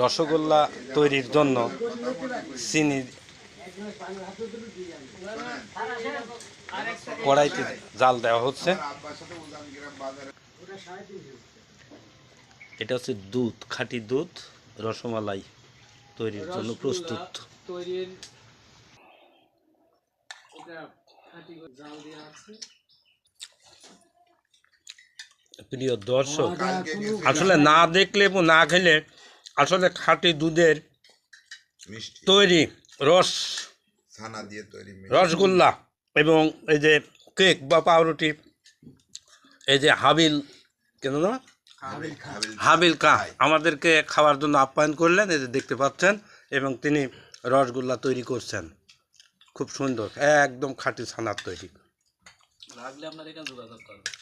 রসগোল্লা তৈরির জন্য চিনি কড়াইতে জাল দেওয়া হচ্ছে। এটা হচ্ছে দুধ, খাঁটি দুধ, রসমালাই তৈরির জন্য প্রস্তুত। তৈরির জাল দেওয়া আছে। প্রিয় দর্শক আসলে না দেখলে এবং না খেলে আসলে খাঁটি দুধের তৈরি রস ছানা দিয়ে তৈরি রসগোল্লা এবং এই যে কেক বা পাউরুটি এই যে হাবিল কেন না? হাবিল হাবিল হাবিল কা আমাদেরকে খাওয়ার জন্য আপ্যায়ন করলেন এই যে দেখতে পাচ্ছেন এবং তিনি রসগোল্লা তৈরি করছেন। খুব সুন্দর একদম খাঁটি ছানার তৈরি। লাগলে আপনার এখানে যোগাযোগ করবেন।